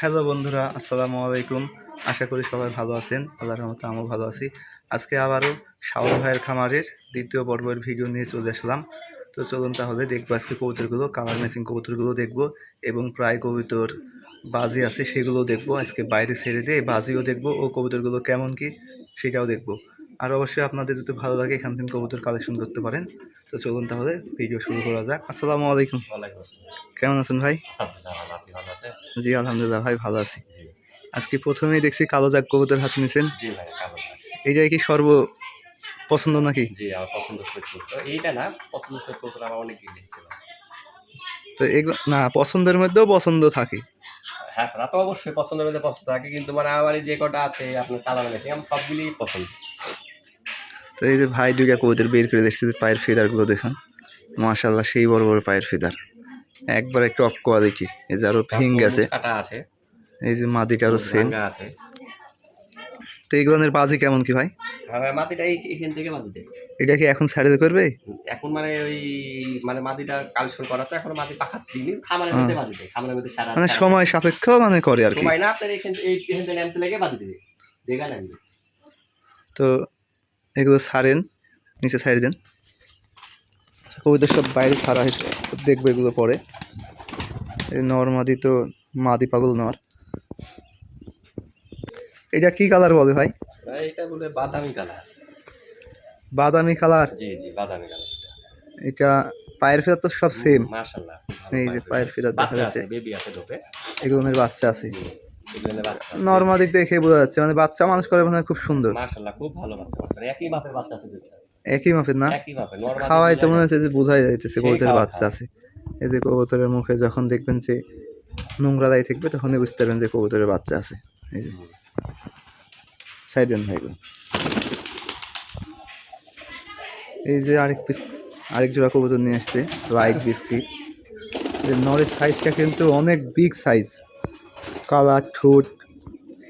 Hello বন্ধুরা, আসসালামু আলাইকুম। আশা করি সবাই ভালো আছেন। আল্লাহর রহমতে আমিও ভালো আছি। আজকে আবারও শাওন ভাইয়ের খামারের দ্বিতীয় পর্বের ভিডিও নিয়ে চলে আসলাম। তো চলুন তাহলে দেখব আজকে কবুতরগুলো কালার ম্যাচিং কবুতরগুলো দেখব এবং প্রায় কবুতর বাজি আছে সেগুলোও দেখব। আজকে বাইরে ছেড়ে দিয়ে বাজিও দেখব ও কবুতরগুলো কেমন কি সেটাও দেখব। আর অবশ্যই আপনাদের যদি ভালো লাগে এখান থেকে কবুতর কালেকশন করতে পারেন। তো চলুন তাহলে ভিডিও শুরু করা যাক। আসসালামু আলাইকুম। কেমন আছেন ভাই? জি আলহামদুলিল্লাহ ভাই ভালো আছি। আজকে প্রথমেই দেখছি কালো জাগ কবুতর হাতে নিয়েছেন জি ভাই ভালো এইটাই কি সর্ব পছন্দ নাকি? জি আমার পছন্দ এইটা না পছন্দ কবুতর আমার অনেক ছিল। তো এগুলো না পছন্দের মধ্যেও পছন্দ থাকে। হ্যাঁ তা তো অবশ্যই পছন্দের মধ্যে পছন্দ থাকে কিন্তু মানে আমার যে কটা আছে আপনার কালার আমার সবগুলি পছন্দ। তো এই যে ভাই দুইটা কবুতর বের করে দেখছি যে পায়ের ফেদারগুলো দেখুন। মাশাল্লাহ সেই বড় বড় পায়ের ফেদার। একবার একটু অফ কোয়ালিটি এই যে আরও ভেঙ গেছে। আছে। এই যে মাদিটা আরও সেম আছে। তো এইগুলোর বাজি কেমন কি ভাই? হ্যাঁ মাটিটা এখান থেকে মাটি দেয় এটা কি এখন সাইডে করবে এখন মানে ওই মানে মাটিটা কালসন করা তো এখন মাটি পাখা দিনি খামারের মধ্যে মাটি দেয় খামারের মধ্যে সারা মানে সময় সাপেক্ষ মানে করে আর কি? সময় না আপনার এখান এই এখান থেকে নামতে লেগে মাটি দেবে। দেখা নেন তো এগুলো ছাড়েন নিচে ছাড়ি দেন। কবিদের সব বাইরে ছাড়া হয়েছে দেখব এগুলো পরে। এই নর মাদি তো মাদি পাগল নর। এটা কি কালার বলে ভাই? ভাই, এটা বলে বাদামি কালার। বাদামি কালার? জি জি বাদামি কালার এটা। পায়ের ফেদার তো সব সেম মাশাআল্লাহ এই যে পায়ের ফেদার। দেখা যাচ্ছে। আছে বেবি আছে ডোপে এগুলোর বাচ্চা আছে। এগুলো দিক দেখে বোঝা যাচ্ছে। মানে বাচ্চা মানুষ করে মনে খুব সুন্দর। মাশাআল্লাহ খুব ভালো বাচ্চা। মানে একই মাপের বাচ্চা আছে একই মাপের না? একই মাপের নরমাল খাওয়াই তো মনে হচ্ছে যে বোঝাই যাইতেছে কবুতরের বাচ্চা আছে। এই যে কবুতরের মুখে যখন দেখবেন যে নোংরা দায় থাকবে তখনই বুঝতে পারবেন যে কবুতরের বাচ্চা আছে। এই যে। সাইড দেন ভাই এগুলো। এই যে আরেক পিস আরেক জোড়া কবুতর নিয়ে আসছে লাইট বিস্কিট নরের সাইজটা কিন্তু অনেক বিগ সাইজ কালার ঠোঁট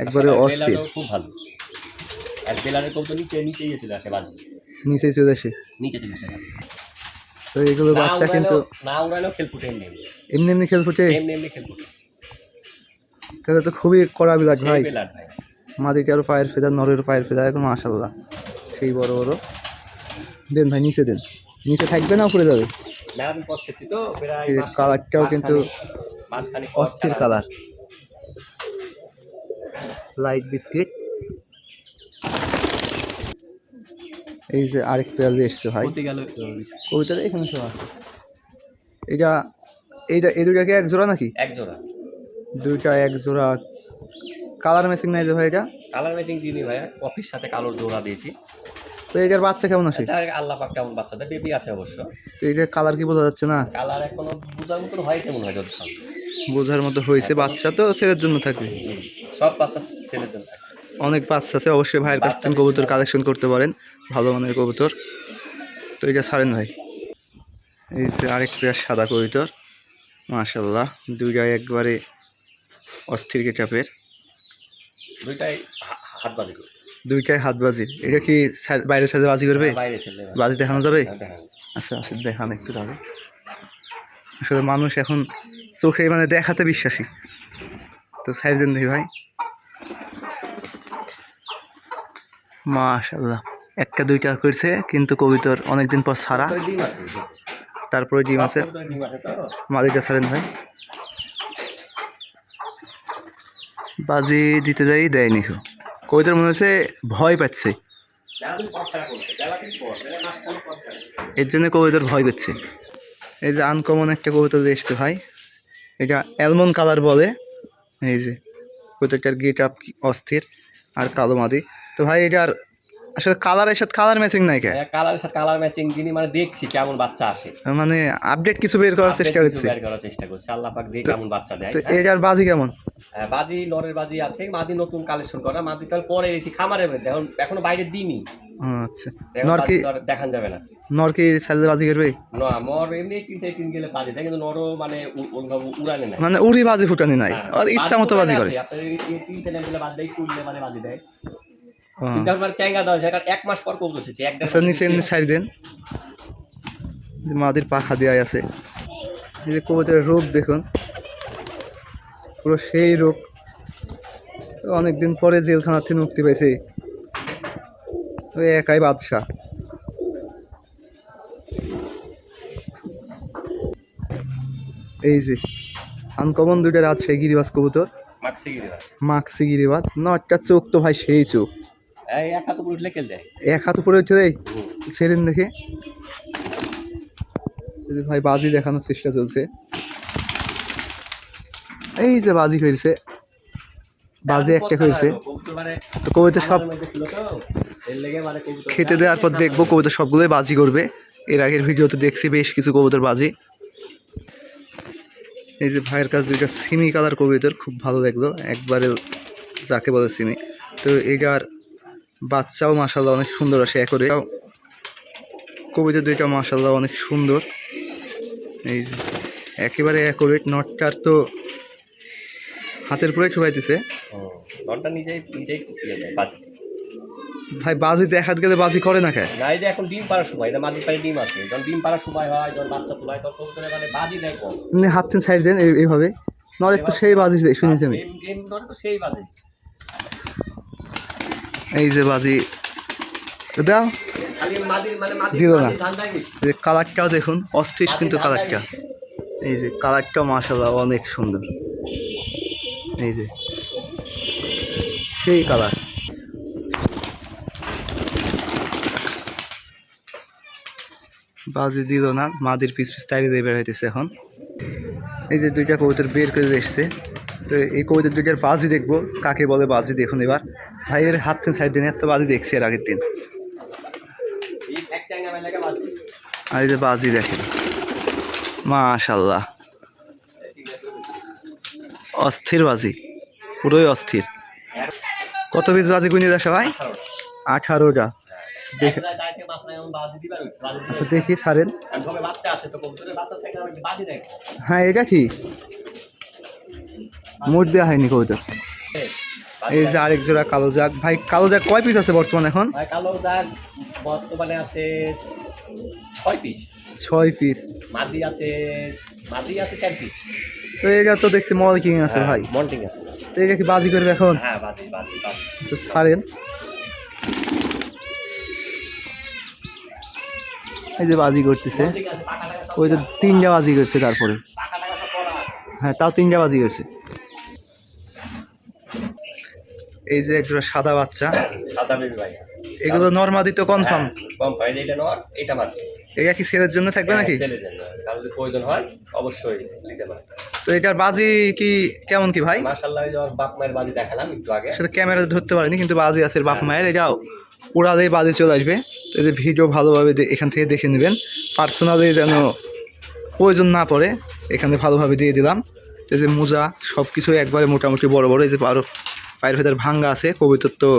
একবারে অস্থির। খুব ভালো। আর বেলারের কবুতর নিচে নিচেই চলে আসে বাজি। নিচে চলে আসে। নিচে চলে আসে তো এগুলো বাচ্চা কিন্তু না উড়াইলেও খেল ফুটে এমনি এমনি। এমনি খেল ফুটে? এমনি এমনি খেল ফুটে। তাহলে তো খুবই কড়া বিলাস ভাই। ভাই। মাদিকারও পায়ের ফেদার নরের পায়ের ফেদা এখন মাশাল্লাহ সেই বড় বড়। দেন ভাই নিচে দেন। নিচে থাকবে না উপরে যাবে? কালারটাও কিন্তু অস্থির কালার। Light biscuit. এই যে আরেক পেয়াল দিয়ে এসছে ভাই। কবিতাটা এখানে শোয়া এটা এইটা এই দুইটা কি এক জোড়া নাকি? এক জোড়া। দুইটা এক জোড়া। কালার ম্যাচিং নাই যে ভাই এটা? কালার ম্যাচিং দিইনি ভাই কফির সাথে কালোর জোড়া দিয়েছি। তো এটার বাচ্চা কেমন আছে? এটা আল্লাহ পাক কেমন বাচ্চাদের বেবি আছে অবশ্য। তো এইটার কালার কি বোঝা যাচ্ছে না? কালার এখনও বোঝার মতন হয় কেমন হয় খান। বোঝার মতো হয়েছে বাচ্চা তো ছেলের জন্য থাকবে সব বাচ্চা ছেলের জন্য থাকে। অনেক বাচ্চা আছে অবশ্যই ভাইয়ের কাছ থেকে কবুতর কালেকশন করতে পারেন ভালো মানের কবুতর। তো এটা ছাড়েন ভাই এই যে আরেক পেয়ার সাদা কবুতর মাশাল্লাহ দুইটাই একবারে অস্থির গেটাপের দুইটাই হা- হাত বাজি করে। দুইটাই হাত বাজি। এটা কি সা- বাইরের সাথে বাজি করবে? বাজি। দেখানো যাবে? হ্যাঁ, আচ্ছা আচ্ছা দেখান একটু তাহলে। আসলে মানুষ এখন চোখে মানে দেখাতে বিশ্বাসী। তো সাইড দেন দেখি ভাই। মাশাল্লাহ একটা, দুইটা করছে, কিন্তু কবিতর অনেকদিন পর আছে তারপরে ডিম আছে। তো ডিম আছে তো মালিকা ছাড়েন ভাই। বাজি দিতে যাই কেউ। কবিতার মনে হচ্ছে ভয় পাচ্ছে। এর জন্য কবিতার ভয় করছে। এই যে আনকমন একটা কবিতা দিয়ে এসছে ভাই। এটা অ্যালমন্ড কালার বলে। এই যে, প্রত্যেকটার গেট আপ অস্থির আর কালো মাদি। তো ভাই, এটার আসলে কালারের সাথে কালার ম্যাচিং নাই কে? হ্যাঁ, কালারের সাথে কালার ম্যাচিং দিনই মানে দেখছি কেমন বাচ্চা আসে। মানে আপডেট কিছু বের করার চেষ্টা করছে। বের করার চেষ্টা করছে। আল্লাহ পাক দিয়ে কেমন বাচ্চা দেয়। তো এটার বাজি কেমন? হ্যাঁ, বাজি নরের বাজি আছে। মাদি নতুন কালেকশন করা। মাদি পরে খামারের মধ্যে। এখন এখনও বাইরে দিইনি। ও, আচ্ছা। নর কি দেখান যাবে না। নর কি সাইজে বাজি করবে? না মর এমনি কিনতে কিন গেলে বাজি দেয় কিন্তু নরও মানে উড়ানে মানে উড়ি বাজি ফুটানি নাই। হ্যাঁ, আর ইচ্ছা মতো বাজি করে। দিলে বাজি দেয় মানে বাজি দেয়। কিন্তু আমার চ্যাঙ্গা দেওয়া যায় কারণ এক মাস পর কবুতর হচ্ছে এক আচ্ছা নিচে এমনি সাইড দেন। যে মাদির পাখা দেওয়া আছে। এই যে কবুতরের রোগ দেখুন পুরো সেই রোগ। তো অনেকদিন পরে জেলখানা থেকে মুক্তি পেয়েছে ওই একাই বাদশাহ। এই যে আনকমন দুইটা রাত সেই গিরিবাজ কবুতর। মাক্সি গিরি ভাই মাক্সি গিরিবাজ নটটা চোখ তো ভাই সেই চোখ। এক হাত উপরে উঠলে খেল দেয় এক হাত উপরে উঠে সেদিন দেখে। এই যে ভাই বাজি দেখানোর চেষ্টা চলছে। এই যে বাজি করেছে বাজি একটা কবুতর মানে তো কবিতা সব মানে খেতে দেওয়ার পর দেখব কবিতা সবগুলোই বাজি করবে। এর আগের ভিডিওতে দেখছি বেশ কিছু কবুতর বাজি। এই যে ভাইয়ের কাছে দুইটা সিমি কালার কবুতর খুব ভালো লাগল। একবারে যাকে বলে সিমি। তো এটার বাচ্চাও মাসাল্লাহ অনেক সুন্দর আসে একরে। কবিতা দুইটা মাসাল্লাহ অনেক সুন্দর। এই যে একেবারে অ্যাকোরেট নটটার তো হাতের পরে ঠুকাইতেছে। ঘণ্টা নিজেই নিজেই বাজি। ভাই বাজি দেখাত গেলে বাজি করে না খায়। না এই যে এখন ডিম পাড়ার সময় এটা মাঝে পাড়ে ডিম আছে। যখন ডিম পাড়ার সময় হয় যখন বাচ্চা তোলায় তখন কবুতরে মানে বাজি দেয় কম। হাত তিন সাইড দেন এইভাবে। নরেক তো সেই বাজি শুনেছি আমি। তো সেই বাজে। এই যে বাজি। দাও। মাদির মানে দিল না। যে কালারটাও দেখুন অস্থির কিন্তু কালারটা এই যে কালারটা মাশাল্লাহ অনেক সুন্দর। এই যে। সেই কালার। বাজি দিল না মাদির পিস পিস তাড়ি দিয়ে বেড়াইতেছে এখন। এই যে দুইটা কবুতর বের করে এসছে তো এই কবুতর দুইটার বাজি দেখব কাকে বলে বাজি দেখুন এবার। ভাই এর হাত তিন সাইড দিন এত বাজি দেখছি এর আগের দিন। আর এই যে বাজি দেখেন। মাশাল্লাহ অস্থির বাজি, পুরোই অস্থির। কত পিস বাজি গুনি দেখা ভাই? আঠারোটা। আচ্ছা দেখি দেয় হ্যাঁ এটা কি? মোট দেওয়া হয়নি কবুতর এই যে আরেক জোড়া কালো জাগ। ভাই কালো জাগ কয় পিস আছে বর্তমানে এখন? ভাই কালো দাগ বর্তমানে আছে ছয় পিস ছয় পিস মাদি আছে মাদি আছে চার পিস তো এটা তো দেখছি মল কিং আছে ভাই। মন্টিং আছে। তো এটা কি বাজি করবে এখন? হ্যাঁ বাজি বাজি বাজি। আচ্ছা ছাড়েন। এই যে বাজি করতেছে। ওই তো তিনটা বাজি করছে তারপরে। হ্যাঁ তাও তিনটা বাজি করছে। এই যে একটা সাদা বাচ্চা। সাদা বেবি ভাই এগুলো নর্মাদি তো কনফার্ম পাই এটা নর এটা মার এটা কি সেলের জন্য থাকবে নাকি? ছেলে জন্য। যদি প্রয়োজন হয় অবশ্যই দিতে পারে তো এটার বাজি কি কেমন কি ভাই? মার্শাল্লাহ ওই যে বাপ মায়ের বাজি দেখালাম একটু আগে। সেটা ক্যামেরাতে ধরতে পারিনি কিন্তু বাজি আছে বাপ মায়ের এটাও উড়ালেই বাজি চলে আসবে। তো এই যে ভিডিও ভালোভাবে এখান থেকে দেখে নেবেন। পার্সোনালি যেন প্রয়োজন না পড়ে এখানে ভালোভাবে দিয়ে দিলাম। এই যে মোজা সব কিছু একবারে মোটামুটি বড় বড় এই যে আরও পায়ের ভেতর ভাঙ্গা আছে কবিতর তো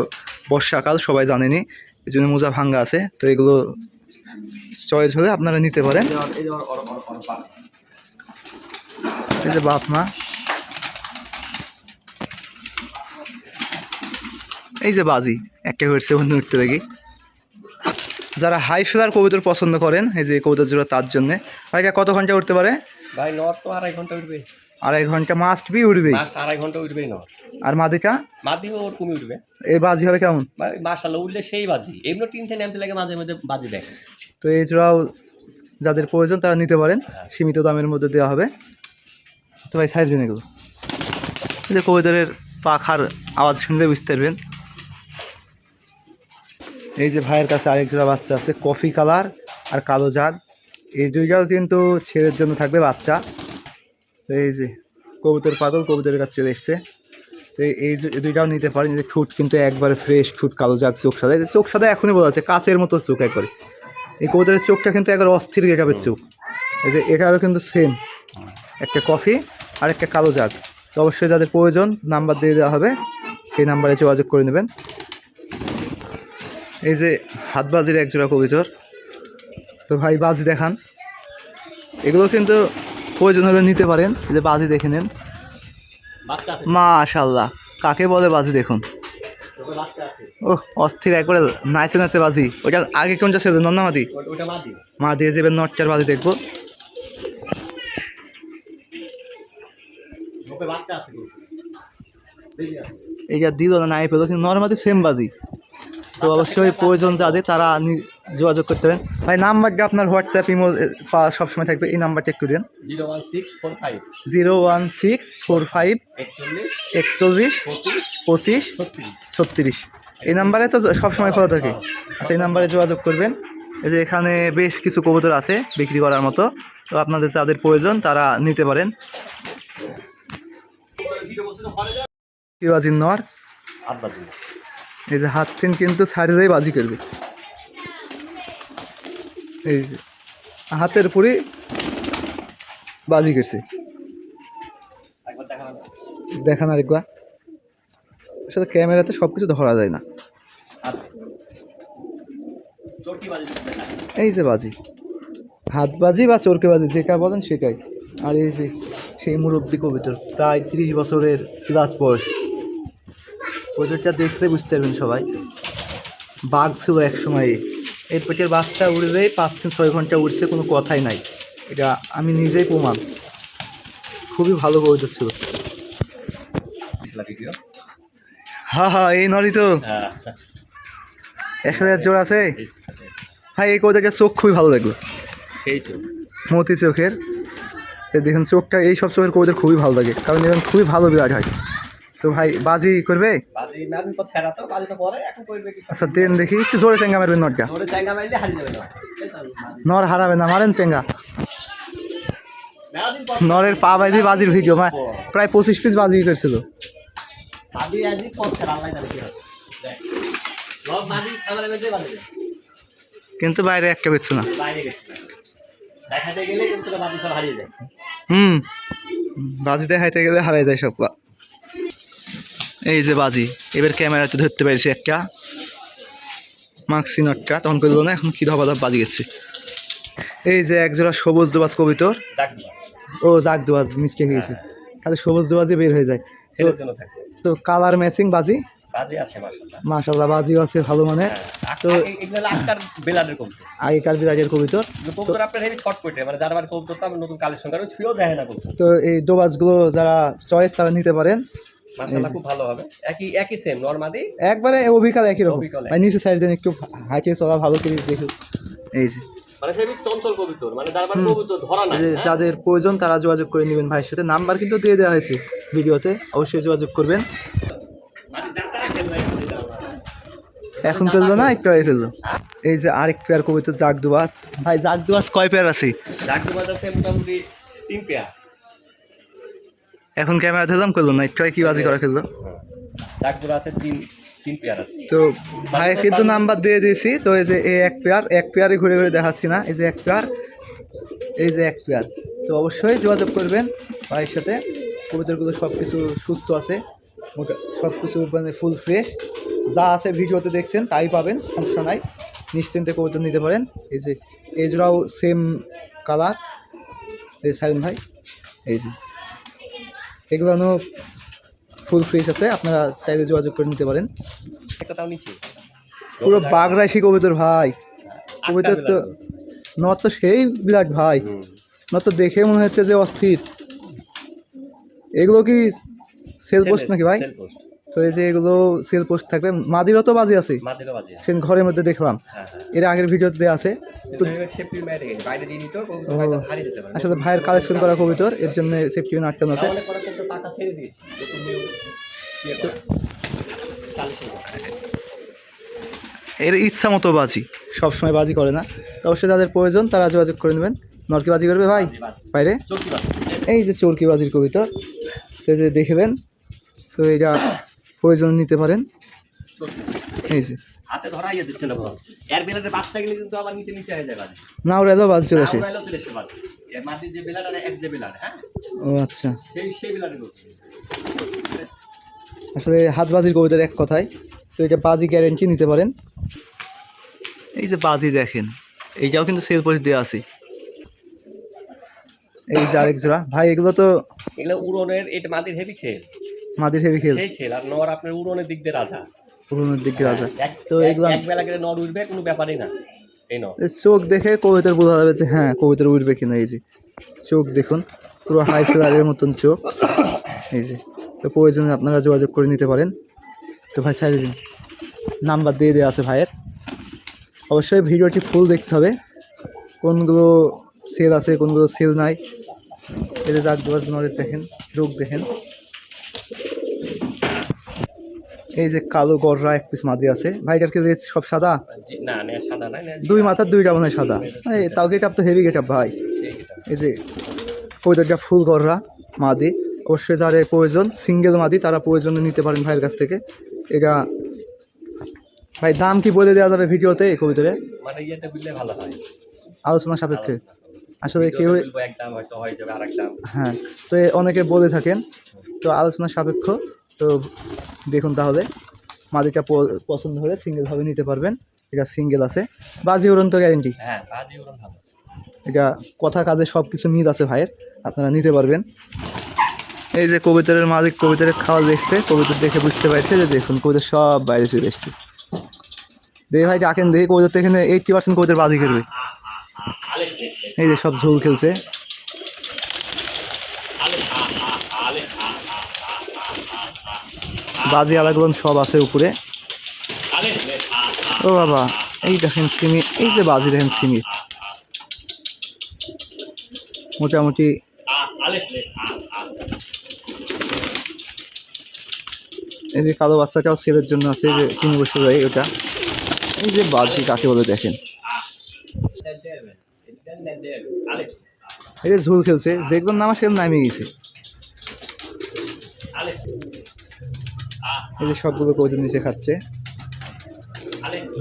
বর্ষাকাল, সবাই জানেনি, এই জন্য মোজা ভাঙ্গা আছে, তো এগুলো চয়েস হলে আপনারা নিতে পারেন। এই যে বাপ। মা। এই যে বাজি, একটা হয়েছে অন্য উঠতে দেখি। যারা হাই ফেলার কবিতর পছন্দ করেন, এই যে কবিতার জোড়া তার জন্যে। ভাই কত ঘণ্টা উঠতে পারে? ভাই নর তো আড়াই ঘণ্টা উঠবে। আড়াই ঘণ্টা মাস্ট বি উঠবেই। লাস্ট আড়াই ঘণ্টা উঠবেই নর আর মাদিটা? মাদিও ওর কমে উঠবে। এর বাজি হবে কেমন? ভাই মার্শাল্লাহ উঠলে সেই বাজি। এমনি টিন থেকে নামতে লাগে মাঝে মাঝে বাজি দেখে তো এই জোড়াও যাদের প্রয়োজন তারা নিতে পারেন। সীমিত দামের মধ্যে দেওয়া হবে। তো ভাই সাইড দিন এগুলো এই যে কবিতরের পাখার আওয়াজ শুনলে বুঝতে পারবেন। এই যে ভাইয়ের কাছে আরেক জোড়া বাচ্চা আছে কফি কালার আর কালো জাগ এই দুইটাও কিন্তু ছেলের জন্য থাকবে বাচ্চা। তো এই যে কবুতর পাতল কবুতরের কাছে চলে এসছে তো এই- দুইটাও নিতে পারেন যে ঠুট, কিন্তু একবারে ফ্রেশ ঠুট কালো জাগ চোখ সাদা। চোখ সাদা এখনই বলা আছে কাচের মতো চোখ একবারে। এই কবুতরের চোখটা কিন্তু একবার অস্থির গেটাবের চোখ। এই যে এটারও কিন্তু সেম একটা কফি আর একটা কালো জাগ তো অবশ্যই যাদের প্রয়োজন নাম্বার দিয়ে দেওয়া হবে, সেই নাম্বারে যোগাযোগ করে নেবেন। এই যে হাতবাজির একজোড়া কবিতর। তো ভাই বাজি দেখান। এগুলো কিন্তু প্রয়োজন হলে নিতে পারেন। এই যে বাজি দেখে নেন। মাশাল্লাহ কাকে বলে বাজি দেখুন? ও অস্থির একবারে নাচে নাচে বাজি। ওইটা আগে কোনটা ওটা- ওটা মাদি মা দিয়ে যাবেন নটটার বাজি দেখব। ওকে বাচ্চা আছে এই যা দিল না নাই পেল কিন্তু নর্মালি সেম বাজি। তো অবশ্যই প্রয়োজন যাদের তারা যোগাযোগ করতে পারেন। ভাই নাম্বারটা আপনার হোয়াটসঅ্যাপ ইমো সবসময় থাকবে? এই নাম্বারটা একটু দেন। Zero one six four five. Zero one six four five একচল্লিশ একচল্লিশ পঁচিশ ছত্রিশ। এই নাম্বারে তো সবসময় খোলা থাকে। আচ্ছা এই নাম্বারে যোগাযোগ করবেন। এই যে এখানে বেশ কিছু কবুতর আছে বিক্রি করার মতো। তো আপনাদের যাদের প্রয়োজন তারা নিতে পারেন। বাজির নর। এই যে হাত তিন কিন্তু সাইডে বাজি করবে এই যে, হাতের উপরই বাজি করছে। দেখান আরেকবার। আসলে ক্যামেরাতে সব কিছু ধরা যায় না। এই যে বাজি। হাত বাজি বা চোরকে বাজি যেটা বলেন সেটাই আর এই যে সেই মুরব্বী কবিতর, প্রায় তিরিশ বছরের প্লাস বয়স। কবিতরটা দেখতে বুঝতে পারবেন সবাই। বাঘ ছিল এক সময়ে এর পেটের বাচ্চা উড়ে যায় পাঁচ থেকে ছয় ঘণ্টা উড়ছে কোনো কথাই নাই। এটা আমি নিজেই প্রমাণ। খুবই ভালো কবিতর ছিল। হা হা এই নরি তো। হ্যাঁ একসাথে জোর আছে? ভাই এই কবিতাটার চোখ খুবই ভালো লাগল। সেই চোখ। মতি চোখের। এই দেখুন চোখটা এই সব চোখের কবিতার খুবই ভালো লাগে কারণ এরকম খুবই ভালো বিরাট হয়। তো ভাই বাজি করবে? আচ্ছা দেন দেখি একটু জোরে চেঙ্গা মারবেন নটটা নর হারাবে না মারেন চেঙ্গা নরের পা বাইদি বাজির ভিডিও প্রায় পঁচিশ পিস বাজি করছিল। কিন্তু বাইরে একটা করছে না। হুম। বাজি দেখাইতে গেলে হারাই যায় সব এই যে বাজি এবার ক্যামেরাতে ধরতে পেরেছি একটা। মাক্সি নটটা তখন করল না এখন কি ধবা ধপ বাজি গেছে। এই যে একজোড়া সবুজ দোবাজ কবিতর। ও জাগ দোয়াজ মিসকে গেছে। খালি সবুজ দোয়াজে বের হয়ে যায়। তো কালার ম্যাচিং বাজি? মাশাল্লাহ বাজিও আছে ভালো মানে। হ্যাঁ তো- আগেকার বিরাটের কবিতর। মানে কবুতর তো এই দোবাজগুলো যারা চয়েস তারা নিতে পারেন। মাশাআল্লাহ খুব ভালো হবে। একই একই সেম একবারে অবিকাল একই রকম। ভাই নিচে সাইড দেন একটু চলা ভালো করে দেখো। এই যে। মানে হেভি চঞ্চল কবুতর মানে যার বাড়ি কবুতর ধরা না যাদের প্রয়োজন তারা যোগাযোগ করে নেবেন ভাইয়ের সাথে। নাম্বার কিন্তু দিয়ে দেওয়া হয়েছে ভিডিওতে অবশ্যই যোগাযোগ করবেন। মানে এখন ফেলল না একটু আগে ফেলল। এই যে আরেক পেয়ার কবিতা জাগ দুবাস ভাই জাগ দুবাস কয় পেয়ার আছে? ডাক্তার বাজাতে মোটামুটি তিন পেয়ার এখন ক্যামেরা দিলাম করল না। একটু কি বাজি করা খেললো? ডাক্তার আছে তিন তিন পেয়ার আছে। তো ভাই কিন্তু নাম্বার দিয়ে দিয়েছি। তো এই যে এই এক পেয়ার এক পেয়ারে ঘুরে ঘুরে দেখাচ্ছি না। এই যে এক পেয়ার এই যে এক পেয়ার তো অবশ্যই যোগাযোগ করবেন ভাইয়ের সাথে। কবুতরগুলো সব কিছু সুস্থ আছে। মোটা- সব কিছু মানে ফুল ফ্রেশ যা আছে ভিডিওতে দেখছেন তাই পাবেন সমস্যা নাই। নিশ্চিন্তে কবুতর নিতে পারেন। এই যে এই জোড়াও সেম কালার এই সাইরেন ভাই এই যে। এগুলো ফুল ফ্রেশ আছে আপনারা চাইলে যোগাযোগ করে নিতে পারেন। পুরো তাও নিচে। পুরো বাগরাইশি কবিতর ভাই। কবিতর তো নর তো সেই বিরাট ভাই। নত নর তো দেখে মনে হচ্ছে যে অস্থির। এগুলো কি সেল পোস্ট নাকি ভাই? তো এই যে এগুলো সেল পোস্ট থাকবে মাদিরও তো বাজি আছে। মাটিরও বাজে সে ঘরের মধ্যে দেখলাম। হ্যাঁ হ্যাঁ। এর আগের ভিডিওতে আছে। তো সেফটি ম্যাট গেছে বাইরে দিয়ে দিত কবুতর ও। হারিয়ে যেতে পারে। আসলে ভাইয়ের কালেকশন করা কবিতর এর জন্য সেফটি আটকানো আছে। তাহলে পরে কবুতর টাকা ছেড়ে দিয়েছি নতুন নিউ ইয়ে। এর ইচ্ছা মতো বাজি সবসময় বাজি করে না। অবশ্যই যাদের প্রয়োজন তারা যোগাযোগ করে নেবেন। নরকি বাজি করবে ভাই। বাইরে? এই যে চরকি বাজির কবিতা। তো এই যে দেখবেন তো এটা প্রয়োজন নিতে পারেন। এই যে। হাতে ইয়ে না বল। এর বেলাতে বাচ্চা গেলে কিন্তু আবার নিচে নিচে হয়ে যায় বাজি না ওরা এলো চলে আসে। আমরা চলে আসতে পারি। এর মাটির যে বেলাটা এক যে বেলার হ্যাঁ? ও আচ্ছা। সেই সেই বেলাটা আসলে হাত বাজির কবিতার এক কথায় তো এটা বাজি গ্যারেন্টি নিতে পারেন। এই যে বাজি দেখেন এইটাও কিন্তু সেল পোস্ট দেওয়া আছে। এই যে আরেক জোড়া। ভাই এগুলো তো এগুলো উড়নের এটা মাটির হেভি খেল। মাদির হেভি খেল। সেই খেল আর নর আপনার উড়নের দিক দিয়ে রাজা। পুরোনোর দিক দিয়ে রাজা। তো এক- এগুলো এক বেলা করে নর উঠবে কোনো ব্যাপারই না। এই নর। চোখ দেখে কবিতার বোঝা যাবে যে হ্যাঁ কবিতার উঠবে কিনা এই যে। চোখ দেখুন পুরো হাই ফ্লারের মতন চোখ। এই যে। তো প্রয়োজনে আপনারা যোগাযোগ করে নিতে পারেন। তো ভাই সাইড দিন। নাম্বার দিয়ে দেওয়া আছে ভাইয়ের। অবশ্যই ভিডিওটি ফুল দেখতে হবে। কোনগুলো সেল আছে কোনগুলো সেল নাই। এদের দাগ দেওয়ার নড়ে দেখেন রোগ দেখেন। এই যে কালো গররা এক পিস মাদি আছে। ভাইটার কে সব সাদা? না না সাদা না দুই মাথার দুইটা মনে সাদা। তাও গেট আপ তো হেভি গেট আপ ভাই এই যে কইটাটা ফুল গররা মাদি। অবশ্যই যারা প্রয়োজন সিঙ্গেল মাদি তারা প্রয়োজনে নিতে পারেন ভাইয়ের কাছ থেকে। এটা ভাই দাম কি বলে দেওয়া যাবে ভিডিওতে এই কবিতরে মানে ইয়েতে ভালো হয়। আলোচনা সাপেক্ষে। আসলে কেউ হয়ে তো অনেকে বলে থাকেন। তো আলোচনা সাপেক্ষ। তো দেখুন তাহলে মাদিটা পছন্দ হলে সিঙ্গেলভাবে নিতে পারবেন। এটা সিঙ্গেল আছে। বাজি উড়ন্ত গ্যারেন্টি হ্যাঁ বাজি এটা কথা কাজে সব কিছু মিল আছে ভাইয়ের। আপনারা নিতে পারবেন। এই যে কবিতরের মালিক কবিতরের খাওয়া দেখছে। কবিতর দেখে বুঝতে পারছে যে দেখুন কবিতর সব বাইরে চলে এসছে। দেখে ভাই ডাকেন দেখি কবিতর তো এখানে এইটটি পার্সেন্ট কবিতার বাজি খেলবে। এই যে সব ঝোল খেলছে। বাজি আলাগুলো সব আছে উপরে। ও বাবা, এই দেখেন সিমি, এই যে বাজি দেখেন সিমি। মোটামুটি এই যে কালো বাচ্চাটাও ছেলের জন্য আছে যে তিন বছর যায় ওটা। এই যে বাজি কাকে বলে দেখেন। এই যে ঝুল খেলছে যেগুলো নামা সেগুলো নামে গেছে। এই যে সবগুলো কবিতা নিচে খাচ্ছে।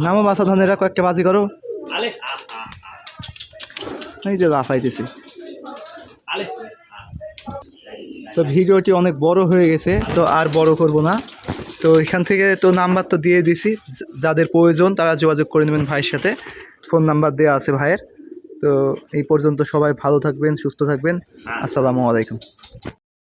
নামো বাসা ধনেরা, কয়েকটা বাজি করো। এই যে লাফাইতেছে তো ভিডিওটি অনেক বড় হয়ে গেছে, তো আর বড় করব না। তো এখান থেকে তো নাম্বার তো দিয়ে দিছি, যাদের প্রয়োজন তারা যোগাযোগ করে নেবেন ভাইয়ের সাথে। ফোন নাম্বার দেওয়া আছে ভাইয়ের। তো এই পর্যন্ত সবাই ভালো থাকবেন, সুস্থ থাকবেন। আসসালামু আলাইকুম।